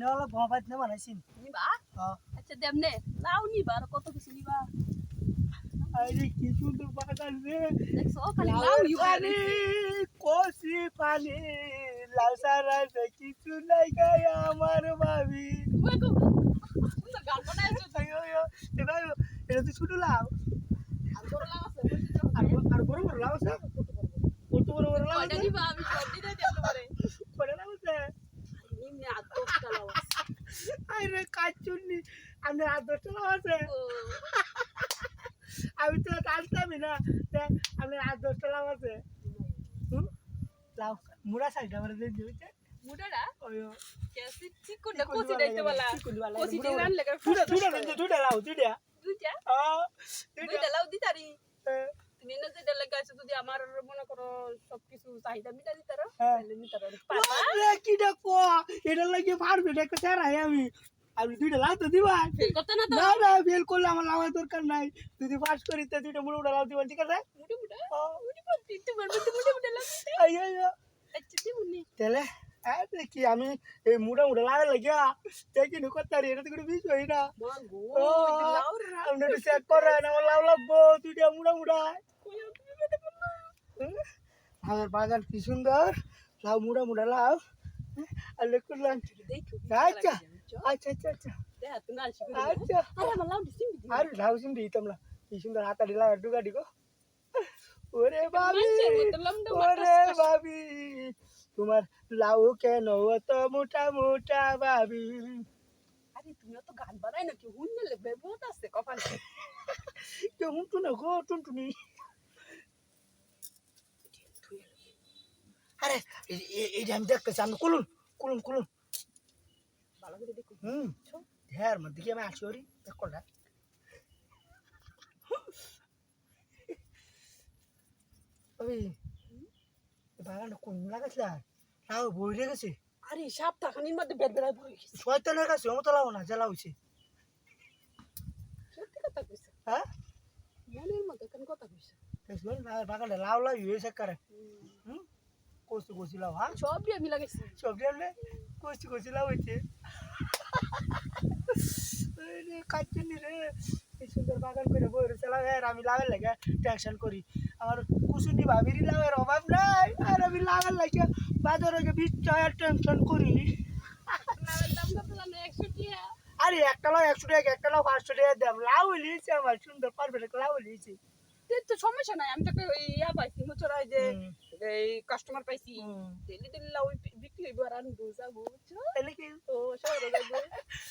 নেওয়ালা ভমাপাত না বানাইছি নিবা? আচ্ছা দেমনে লাউ নিবা আর কত কিছু নিবা। আরে কি সুন্দর বাগান রে। দেখছ খালি লাউ ইউ পানি কষি পানি লাল সারা কিছু নাই গায়ে আমার ভাবি সুন্দর গান বানাইছো আয়ো আয়ো এটা এটা তো ছোট লাউ। আর বড় লাউ আছে আর আর বড় বড় লাউ আছে। কত বড় বড় লাউ আছে নিবা আমি সব দিতে দেব পারে করে লাউ আছে নিম্নে আর দশটা লাউ আছে আরে কাচুন্নি আমি আর লাউ আছে। আমি তো জানতামই না আমি আর দশটা লাউ আছে। লাউ মুড়া সাইডটা আমার দিয়ে দিয়েছে মুডারা ওই কেসি চিকুনটা কোসি দিতে বলা। কোসি দিয়ে রান লাগা দুটা দুটা দুটা দুটা লাউ দুটা দুইটা আহ, দুইটা। লাউ দিতারি তুমি না যেটা লাগাইছো যদি আমার মনে করো সবকিছু চাহিদা মিটা দিতারো হ্যাঁ। তাহলে মিটারো ওরে, কি? দেখো এটা লাগে পারবে দেখো চারাই আমি। আমি দুইটা লাউ তো দিবা না না না ফেল করলে আমার লাউয়ের দরকার নাই। যদি পাস করি তো দুইটা মুড়ে মুড়ে লাউ দিবা ঠিক আছে। আচ্ছা তাহলে কি আমি এই মুড়া মুড়ে লাগাই লাগিয়া নি করতে পারি এটা তো কোনো বিষয় না। আপনি চেক করেন আমার লাউ লাগবো দুইটা মুড়া মুড়া। আমার বাগান কি সুন্দর লাউ মুড়া মুড়া লাউ। আর করলাম দেখো আচ্ছা। আচ্ছা আচ্ছা আচ্ছা আরে আমার লাউ দিছিস আর লাউ সিন্দি দিতাম কি সুন্দর হাতা দিলা ডুগা ডিগো ওরে বাবি ওরে বাবি তোমার লাউ কেন অত মোটা মোটা বাবি আরে তুমি তো গান বানাই না কি হুন নিলে বেবত আছে কপাল কেমন তো না গো টুনটুনি আরে এই- আমি দেখতেছি আমি কুলুন কুলুন কুলুন ভালো করে দেখো হুম হ্যাঁ মধ্যে কি আমি আসি ওরি দেখ কোনটা ওই বাগানটা কোন লাগাইছিল লাউ বইরে গেছে আরে সপ্তাহখানির মধ্যে বের বেড়ায় পড়ে গেছে শয়তানের কাছে অমত লাউ না জ্বালা হয়েছে সত্যি কথা কইছে হ্যাঁ মনের মতো কেন কথা কইছে দেখবেন বাগানটা লাউ লাউ হয়েছে কারে হুম কষি কষি হ্যাঁ? সব দিয়ে আমি লাগাইছি। সব জানলে কষি কষি লাউ হয়েছে কাচ্চুনি রে। এই সুন্দর বাগান করে বই লাউ আর আমি লাগার লাগে টেনশন করি। আমার কুসুনি ভাবির লাউয়ের অভাব নাই। আর আমি লাগার লাগে বাজারে গিয়ে বিশ টাকার টেনশন করি। আরে একটা লাউ একশো টাকা একটা লাউ পাঁচশো টাকা দাম। লাউ লিয়েছে আমার সুন্দর পারফেক্ট লাউ লিয়েছে তো সমস্যা নাই আমি তোকে ওই ইয়া পাইছি মুচড়াই যে। এই কাস্টমার পাইছি। দিল্লি দিল্লি ওই বিক্রি হইব আর আমি বুঝাবো তাহলে কি? ও শহরে যাব